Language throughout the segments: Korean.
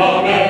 Amen.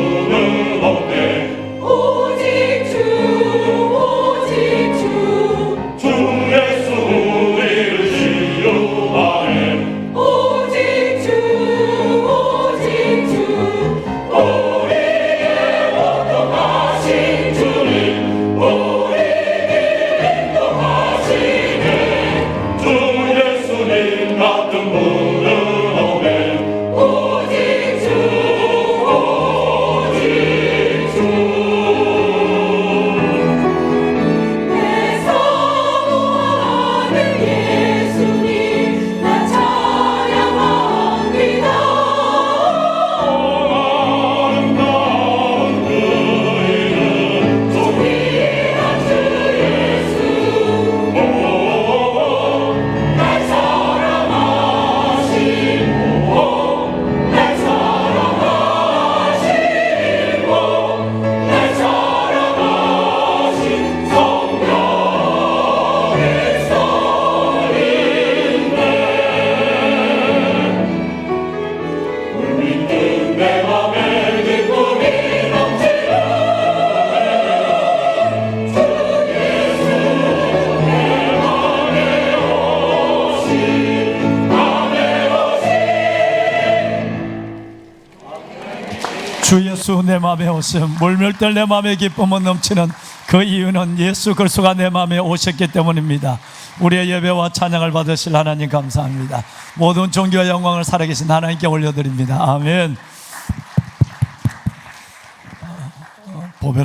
yeah. 주 예수 내 마음에 오심 물밀들 내 마음에 기쁨은 넘치는 그 이유는 예수 그리스도가 내 마음에 오셨기 때문입니다. 우리의 예배와 찬양을 받으실 하나님 감사합니다. 모든 종교와 영광을 살아계신 하나님께 올려드립니다. 아멘